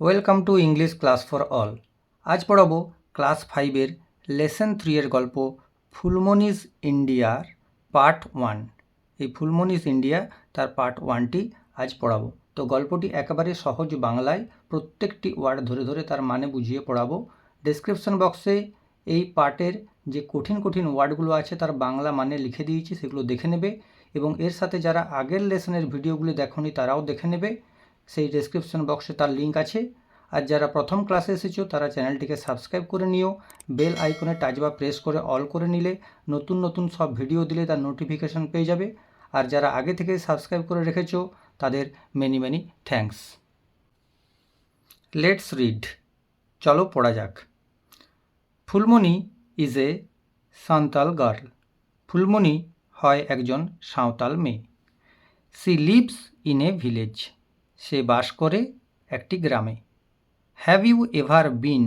Welcome to English class for all আজ পড়াবো class ফাইভের লেসন থ্রি এর গল্প ফুলমনিস ইন্ডিয়ার পার্ট ওয়ান এই ফুলমনিস ইন্ডিয়া তার পার্ট ওয়ানটি আজ পড়াবো। তো গল্পটি একেবারে সহজ বাংলায় প্রত্যেকটি ওয়ার্ড ধরে ধরে তার মানে বুঝিয়ে পড়াবো। ডেসক্রিপশন বক্সে এই পার্টের যে কঠিন কঠিন ওয়ার্ডগুলো আছে তার বাংলা মানে লিখে দিয়েছি, সেগুলো দেখে নেবে এবং এর সাথে যারা আগের লেসনের ভিডিওগুলি দেখনি তারাও দেখে নেবে। সেই ডেসক্রিপশন বক্সে তার লিঙ্ক আছে। আর যারা প্রথম ক্লাসে এসেছ, তারা চ্যানেলটিকে সাবস্ক্রাইব করে নিও। বেল আইকনে টাচ বা প্রেস করে অল করে নিলে নতুন নতুন সব ভিডিও দিলে তার নোটিফিকেশন পেয়ে যাবে। আর যারা আগে থেকে সাবস্ক্রাইব করে রেখেছো, তাদের many many thanks let's read চলো পড়া যাক। Phulmoni is a Santhal girl Phulmoni হয় একজন সাঁওতাল মেয়ে। She lives in a village সে বাস করে একটি গ্রামে। Have you ever been?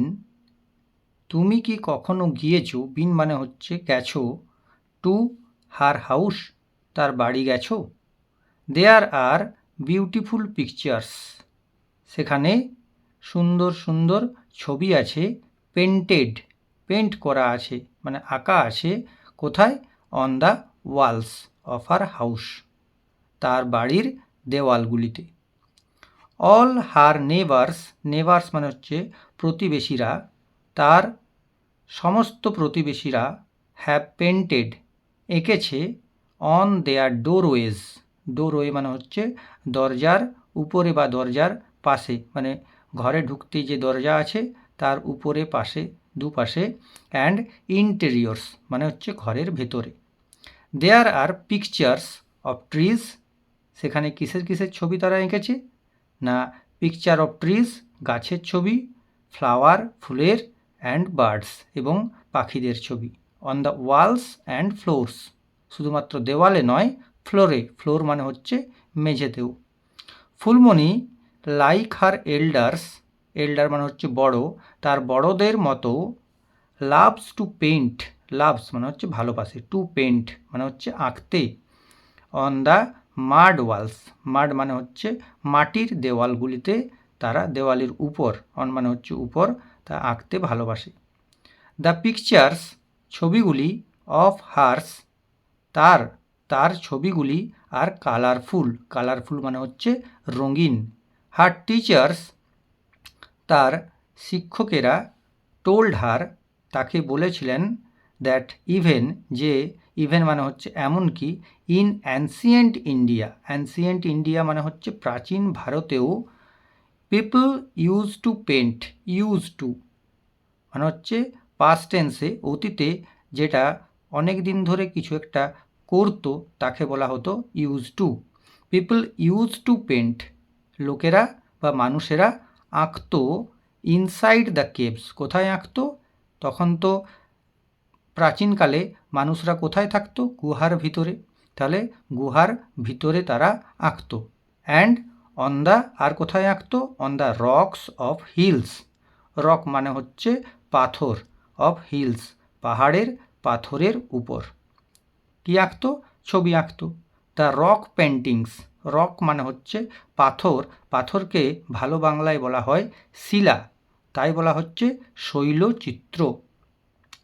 তুমি কি কখনো গিয়েছো? বিন মানে হচ্ছে গেছো। টু হার হাউস, তার বাড়ি গেছো। There are beautiful pictures. সেখানে সুন্দর সুন্দর ছবি আছে, পেন্টেড, পেন্ট করা আছে মানে আঁকা আছে কোথায়? On the walls of her house, তার বাড়ির দেওয়ালগুলিতে। অল হার নেবার্স নেবার্স মানে হচ্ছে প্রতিবেশীরা, তার সমস্ত প্রতিবেশীরা হ্যাভ পেন্টেড এঁকেছে অন দেয়ার ডোরওয়েজ ডোরওয়ে মানে হচ্ছে দরজার উপরে বা দরজার পাশে মানে ঘরে ঢুকতে যে দরজা আছে তার উপরে, পাশে, দুপাশে অ্যান্ড ইন্টেরিয়র্স মানে হচ্ছে ঘরের ভেতরে। There are pictures of trees সেখানে কিসের কিসের ছবি তারা এঁকেছে? না পিকচার অফ ট্রিজ গাছের ছবি ফ্লাওয়ার ফুলের অ্যান্ড বার্ডস এবং পাখিদের ছবি। On the walls and floors শুধুমাত্র দেওয়ালে নয় ফ্লোরে ফ্লোর মানে হচ্ছে মেঝেতেও। ফুলমণি লাইক হার এল্ডার্স এল্ডার মানে হচ্ছে বড়, তার বড়দের মতো লাভস টু পেন্ট লাভস মানে হচ্ছে ভালোবাসে টু পেন্ট মানে হচ্ছে আঁকতে। On the mud walls. Mud মানে হচ্ছে মাটির দেওয়ালগুলিতে তারা দেওয়ালের উপর, অন মানে হচ্ছে উপর, তা আঁকতে ভালোবাসে। দ্য পিকচার্স ছবিগুলি অফ হার্স, তার তার ছবিগুলি আর কালারফুল। কালারফুল মানে হচ্ছে রঙিন। হার টিচার্স, তার শিক্ষকেরা টোল্ড হার, তাকে বলেছিলেন দ্যাট ইভেন যে ইভেন মানে হচ্ছে এমনকি in ancient India ancient India মানে হচ্ছে প্রাচীন ভারতেও people use to paint use to মানে হচ্ছে পাস্ট টেন্সে অতীতে যেটা অনেক দিন ধরে কিছু একটা করতো, তাকে বলা হতো use to people use to paint লোকেরা বা মানুষেরা আঁকতো ইনসাইড দ্য কেভস কোথায় আঁকতো? তখন তো প্রাচীনকালে মানুষরা কোথায় থাকতো? গুহার ভিতরে। তাহলে গুহার ভিতরে তারা আঁকতো। অ্যান্ড অন দ্য আর কোথায় আঁকতো? On the rocks of hills rock মানে হচ্ছে পাথর অফ হিলস পাহাড়ের পাথরের উপর। কী আঁকতো? ছবি আঁকতো। দ্য রক পেন্টিংস রক মানে হচ্ছে পাথর। পাথরকে ভালো বাংলায় বলা হয় শিলা। তাই বলা হচ্ছে শৈলচিত্র।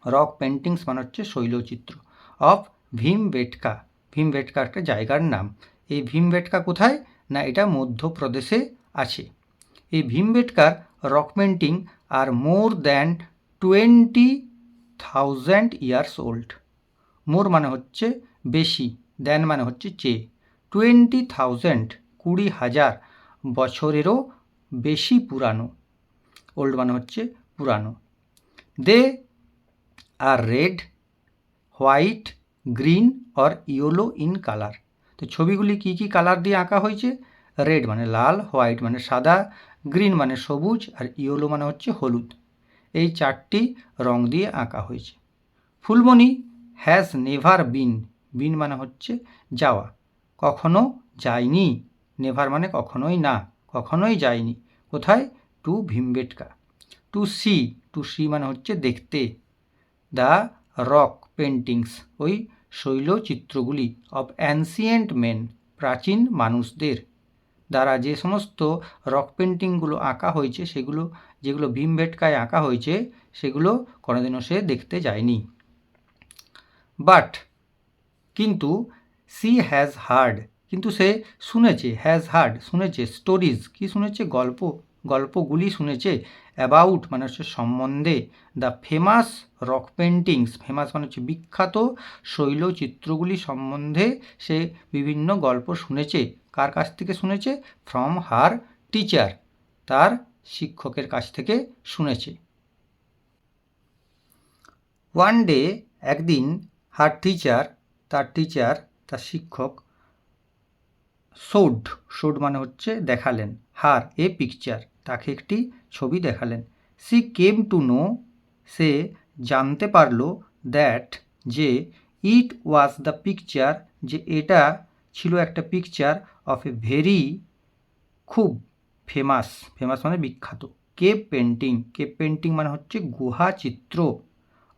রক পেন্টিংস মানে হচ্ছে শৈলচিত্র অফ ভীমবেটকা ভীমবেটকা একটা জায়গার নাম। এই ভীম বেটকা কোথায়? না, এটা মধ্যপ্রদেশে আছে। এই ভীম বেটকার rock painting are more than twenty thousand years old more মানে হচ্ছে বেশি দেন মানে হচ্ছে চেয়ে। টোয়েন্টি থাউজেন্ড কুড়ি হাজার বছরেরও বেশি পুরানো। ওল্ড মানে হচ্ছে পুরানো। They are red white green or yellow in colour তো ছবিগুলি কি কি কালার দিয়ে আঁকা হয়েছে? রেড মানে লাল হোয়াইট মানে সাদা গ্রিন মানে সবুজ আর ইয়েলো মানে হচ্ছে হলুদ। এই চারটি রং দিয়ে আঁকা হয়েছে। ফুলমণি হ্যাজ নেভার বিন বিন মানে হচ্ছে যাওয়া। কখনো যায়নি নেভার মানে কখনোই না, কখনোই যায়নি। কোথায়? To Bhimbetka. To see to see মানে হচ্ছে দেখতে। দ্য রক পেন্টিংস ওই শৈলচিত্রগুলি অব অ্যানসিয়েন্ট মেন প্রাচীন মানুষদের দ্বারা যে সমস্ত রক পেন্টিংগুলো আঁকা হয়েছে, সেগুলো, যেগুলো ভীমবেটকায় আঁকা হয়েছে, সেগুলো কোনোদিনও সে দেখতে যায়নি। বাট কিন্তু সি হ্যাজ হার্ড কিন্তু সে শুনেছে হ্যাজ হার্ড শুনেছে স্টোরিজ কি শুনেছে, গল্প গল্পগুলি শুনেছে অ্যাবাউট মানে হচ্ছে সম্বন্ধে the famous rock paintings famous মানে হচ্ছে বিখ্যাত শৈলচিত্রগুলি সম্বন্ধে সে বিভিন্ন গল্প শুনেছে। কার কাছ থেকে শুনেছে? ফ্রম হার টিচার তার শিক্ষকের কাছ থেকে শুনেছে। ওয়ান ডে একদিন হার টিচার তার টিচার তার শিক্ষক শোড শোড মানে হচ্ছে দেখালেন। হার এ পিকচার তাকে একটি ছবি দেখালেন। সি কেম টু নো, সে জানতে পারল দ্যাট যে ইট ওয়াজ দ্য পিকচার, যে এটা ছিল একটা পিকচার অফ এ ভেরি খুব ফেমাস ফেমাস মানে বিখ্যাত। কেপ পেন্টিং কেপ পেন্টিং মানে হচ্ছে গুহা চিত্র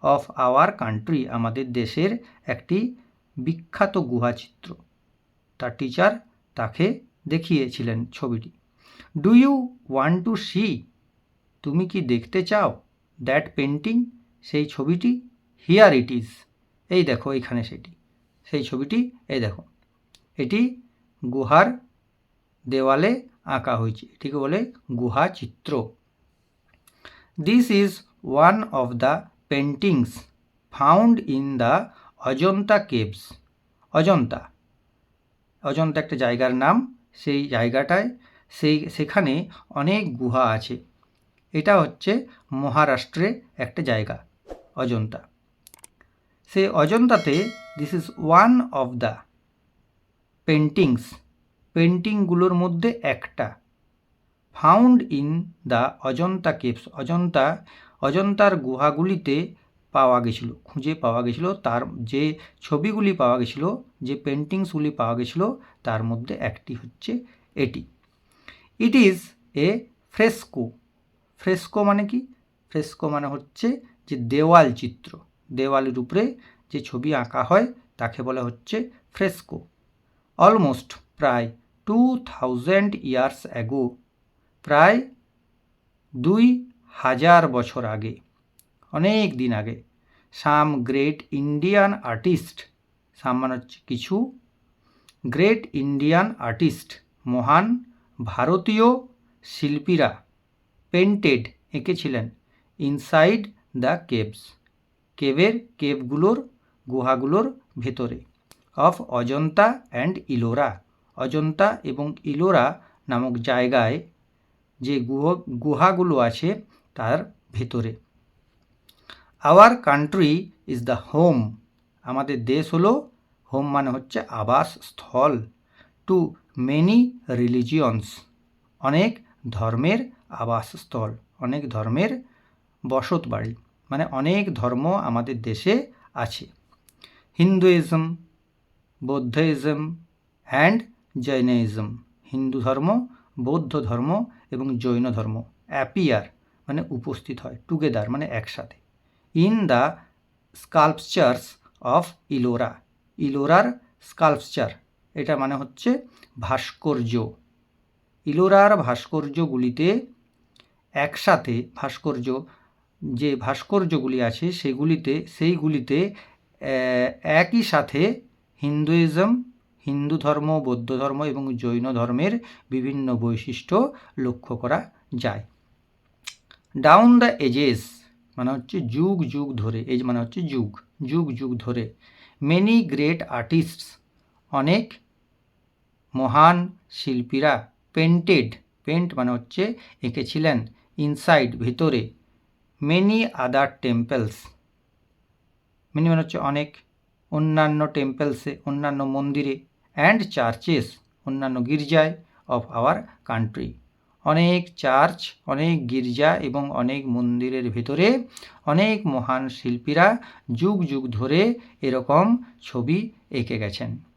অফ আওয়ার কান্ট্রি, আমাদের দেশের একটি বিখ্যাত গুহা চিত্র। তার টিচার তাকে দেখিয়েছিলেন ছবিটি। Do you want to see তুমি কি দেখতে চাও? দ্যাট পেন্টিং সেই ছবিটি? হিয়ার ইট ইজ এই দেখো এইখানে সেটি। সেই ছবিটি, এই দেখো। এটি গুহার দেওয়ালে আঁকা হয়েছে। এটিকে বলে গুহা চিত্র। This is one of the paintings found in the Ajanta caves Ajanta. Ajanta একটা জায়গার নাম। সেই জায়গাটায় সেই, সেখানে অনেক গুহা আছে। এটা হচ্ছে মহারাষ্ট্রে একটা জায়গা, অজন্তা। সে অজন্তাতে this is one of the paintings পেন্টিংগুলোর মধ্যে একটা। Found in the Ajanta caves Ajanta, অজন্তার গুহাগুলিতে পাওয়া গেছিল, খুঁজে পাওয়া গেছিল, তার যে ছবিগুলি পাওয়া গেছিল, যে পেন্টিংসগুলি পাওয়া গেছিল, তার মধ্যে একটি হচ্ছে এটি। It is a fresco fresco মানে কি? ফ্রেস্কো মানে হচ্ছে যে দেওয়াল চিত্র। দেওয়ালের উপরে যে ছবি আঁকা হয়, তাকে বলা হচ্ছে ফ্রেস্কো অলমোস্ট প্রায় টু থাউজেন্ড ইয়ার্স অ্যাগো প্রায় দুই হাজার বছর আগে। অনেক দিন আগে। Some great Indian artist some মানে হচ্ছে কিছু। গ্রেট ইন্ডিয়ান আর্টিস্ট মহান ভারতীয় শিল্পীরা পেন্টেড এঁকেছিলেন ইনসাইড দ্য কেভস কেভের কেভগুলোর গুহাগুলোর ভেতরে। Of Ajanta and Ellora. Ajanta এবং ইলোরা নামক জায়গায় যে গুহ, গুহাগুলো আছে তার ভেতরে। Our country is the home আমাদের দেশ হলো হোম মানে হচ্ছে আবাস স্থল টু মেনি রিলিজিয়ন্স অনেক ধর্মের আবাসস্থল, অনেক ধর্মের বসত বাড়ি মানে অনেক ধর্ম আমাদের দেশে আছে। হিন্দুইজম, বৌদ্ধইজম অ্যান্ড জৈনিজম হিন্দু ধর্ম, বৌদ্ধ ধর্ম এবং জৈন ধর্ম অ্যাপিয়ার মানে উপস্থিত হয় টুগেদার মানে একসাথে। In the sculptures of Ellora ইলোরার sculpture এটা মানে হচ্ছে ভাস্কর্য। ইলোরার ভাস্কর্যগুলিতে একসাথে ভাস্কর্য, যে ভাস্কর্যগুলি আছে সেগুলিতে, সেইগুলিতে একই সাথে হিন্দুইজম, হিন্দু ধর্ম, বৌদ্ধ ধর্ম এবং জৈন ধর্মের বিভিন্ন বৈশিষ্ট্য লক্ষ্য করা যায়। ডাউন দ্য এজেস মানে হচ্ছে যুগ যুগ ধরে এজ মানে হচ্ছে যুগ যুগ যুগ ধরে। মেনি গ্রেট আর্টিস্টস, অনেক মহান শিল্পীরা পেন্টেড পেন্ট মানে হচ্ছে এঁকেছিলেন ইনসাইড ভেতরে। মেনি আদার টেম্পলস মেনি মানে হচ্ছে অনেক। অন্যান্য টেম্পলসে অন্যান্য মন্দিরে অ্যান্ড চার্চেস অন্যান্য গির্জায় অফ আওয়ার কান্ট্রি অনেক চার্চ অনেক গির্জা এবং অনেক মন্দিরের ভেতরে অনেক মহান শিল্পীরা যুগ যুগ ধরে এরকম ছবি এঁকে গেছেন।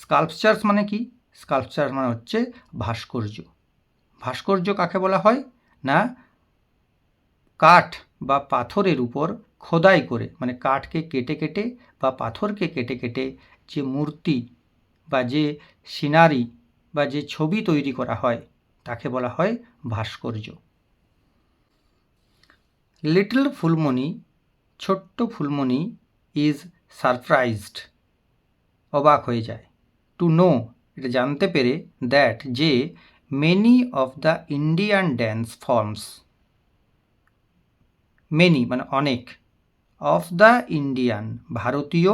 স্কাল্পচার্স মানে কি? স্কাল্পচার মানে হচ্ছে ভাস্কর্য। ভাস্কর্য কাকে বলা হয়? না, কাঠ বা পাথরের উপর খোদাই করে মানে কাঠকে কেটে কেটে বা পাথরকে কেটে কেটে যে মূর্তি বা যে সিনারি বা যে ছবি তৈরি করা হয়, তাকে বলা হয় ভাস্কর্য। লিটল ফুলমণি, ছোট্ট ফুলমণি ইজ সারপ্রাইজড। অবাক হয়ে যায়। টু নো এটা জানতে পেরে দ্যাট যে many of the Indian dance forms many মানে অনেক অফ দ্য ইন্ডিয়ান ভারতীয়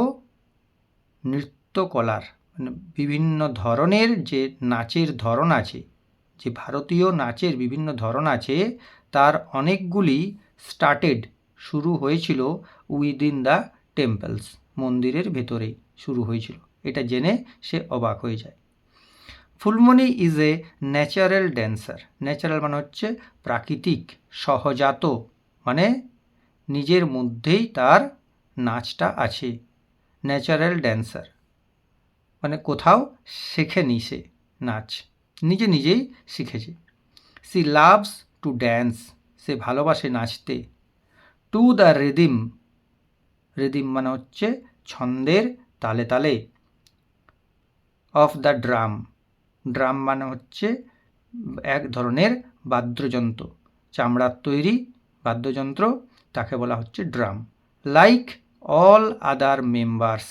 নৃত্যকলার মানে বিভিন্ন ধরনের যে নাচের ধরন আছে, যে ভারতীয় নাচের বিভিন্ন ধরন আছে, তার অনেকগুলি স্টার্টেড শুরু হয়েছিল উইদিন দ্য টেম্পলস মন্দিরের ভেতরেই শুরু হয়েছিল। এটা জেনে সে অবাক হয়ে যায়। Phulmoni is a natural dancer natural মানে হচ্ছে প্রাকৃতিক, সহজাত মানে নিজের মধ্যেই তার নাচটা আছে। ন্যাচারাল ড্যান্সার মানে কোথাও শেখেনি সে নাচ, নিজে নিজেই শিখেছে। সি লাভস টু ড্যান্স সে ভালোবাসে নাচতে। টু দ্য রিদিম রিদিম মানে হচ্ছে ছন্দের তালে তালে। Of the drum. ড্রাম মানে হচ্ছে এক ধরনের বাদ্যযন্ত্র। চামড়ার তৈরি বাদ্যযন্ত্র, তাকে বলা হচ্ছে drum. Like all other members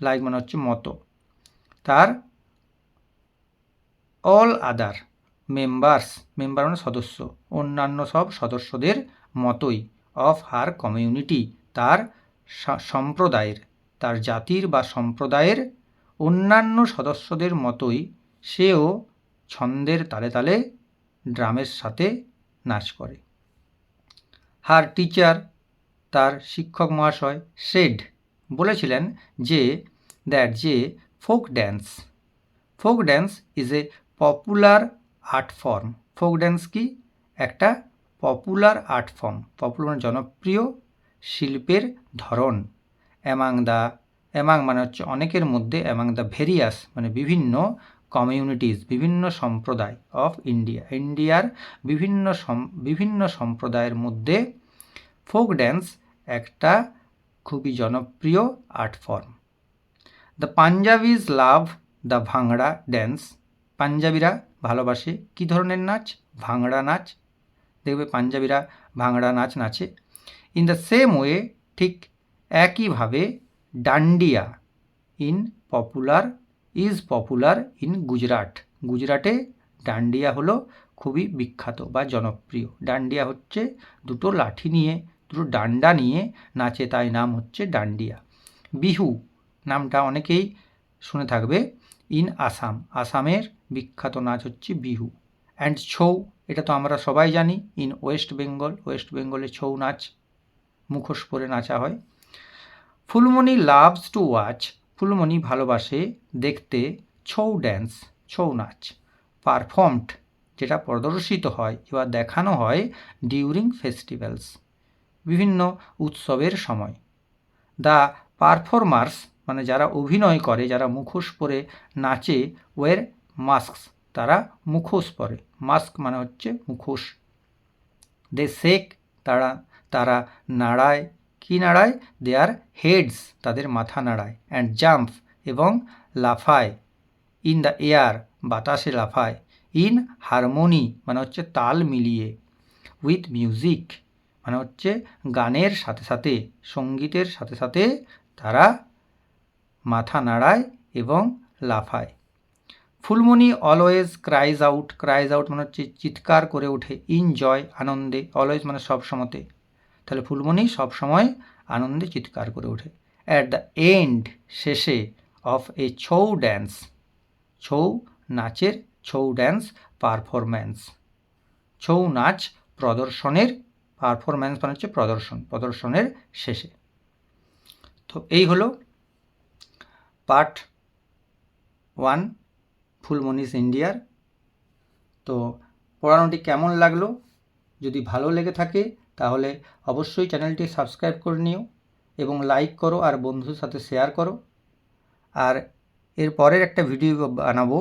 like মানে হচ্ছে মতো। তার অল আদার মেম্বার্স মেম্বার মানে সদস্য। অন্যান্য সব সদস্যদের মতোই। অফ হার কমিউনিটি তার সম্প্রদায়ের। তার জাতির বা সম্প্রদায়ের অন্যান্য সদস্যদের মতোই সেও ছন্দের তালে তালে ড্রামের সাথে নাচ করে। হার টিচার, তার শিক্ষক মহাশয় শেড বলেছিলেন যে, দ্যাট যে folk dance. Folk dance is a popular art form. Folk dance কি? একটা পপুলার আর্ট ফর্ম। পপুলার জনপ্রিয় শিল্পের ধরন। অ্যামাং দ্য অ্যামাং মানে হচ্ছে অনেকের মধ্যে অ্যামাং দ্য ভেরিয়াস মানে বিভিন্ন কমিউনিটিস বিভিন্ন সম্প্রদায় অফ ইন্ডিয়া ইন্ডিয়ার বিভিন্ন বিভিন্ন সম্প্রদায়ের মধ্যে ফোক ড্যান্স একটা খুবই জনপ্রিয় art form the Punjabis love the ভাংড়া dance পাঞ্জাবিরা ভালোবাসে কী ধরনের নাচ? ভাংড়া নাচ। দেখবে পাঞ্জাবিরা ভাংড়া নাচ নাচে। ইন দ্য সেম ওয়ে ঠিক একইভাবে dandiya in popular, is popular in Gujarat. গুজরাটে ডান্ডিয়া হলো খুবই বিখ্যাত বা জনপ্রিয়। ডান্ডিয়া হচ্ছে দুটো লাঠি নিয়ে, দুটো ডান্ডা নিয়ে নাচে, তাই নাম হচ্ছে ডান্ডিয়া। বিহু নামটা অনেকেই শুনে থাকবে, ইন আসাম। আসামের বিখ্যাত নাচ হচ্ছে বিহু। অ্যান্ড ছৌ, এটা তো আমরা সবাই জানি, ইন ওয়েস্ট বেঙ্গল, ওয়েস্ট বেঙ্গলে ছৌ নাচ মুখোশ পরে নাচা হয়। Phulmoni loves to watch Phulmoni ভালোবাসে দেখতে, ছৌ ড্যান্স ছৌ নাচ। পারফর্মড যেটা প্রদর্শিত হয়, এবার দেখানো হয় ডিউরিং ফেস্টিভ্যালস বিভিন্ন উৎসবের সময়। দ্য পারফর্মার্স মানে যারা অভিনয় করে, যারা মুখোশ পরে নাচে ওয়ের মাস্কস তারা মুখোশ পরে। মাস্ক মানে হচ্ছে মুখোশ। দে শেক তারা তারা নাড়ায় কি নাড়ায়? দেয়ার হেডস তাদের মাথা নাড়ায়। অ্যান্ড জাম্প এবং লাফায়। ইন দ্য এয়ার বাতাসে লাফায়। ইন হারমোনি মানে হচ্ছে তাল মিলিয়ে। উইথ মিউজিক মানে হচ্ছে গানের সাথে সাথে, সঙ্গীতের সাথে সাথে তারা মাথা নাড়ায় এবং লাফায়। Phulmoni always cries out cries out মানে হচ্ছে চিৎকার করে ওঠে ইন জয় আনন্দে অলওয়েজ মানে সব সময়তে। তাহলে ফুলমণি সবসময় আনন্দে চিৎকার করে ওঠে। অ্যাট দ্য এন্ড শেষে of a Chhau dance Chhau নাচের ছৌ ড্যান্স পারফরম্যান্স ছৌ নাচ প্রদর্শনের পারফরম্যান্স মানে হচ্ছে প্রদর্শন, প্রদর্শনের শেষে। তো এই হলো পার্ট ওয়ান ফুলমনিস ইন্ডিয়ার। তো পড়ানোটি কেমন লাগল? যদি ভালো লেগে থাকে, তাহলে অবশ্যই চ্যানেলটি সাবস্ক্রাইব করে নিও এবং লাইক করো আর বন্ধুর সাথে শেয়ার করো। আর এর পরের একটা ভিডিও বানাবো,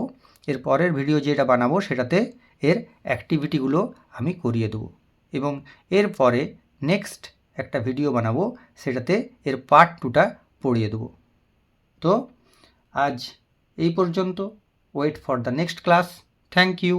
এর পরের ভিডিও যেটা বানাবো সেটাতে এর অ্যাক্টিভিটিগুলো আমি করিয়ে দেবো এবং এর পরে নেক্সট একটা ভিডিও বানাবো, সেটাতে এর পার্ট টুটা পড়িয়ে দেবো। তো আজ এই পর্যন্ত wait for the next class thank you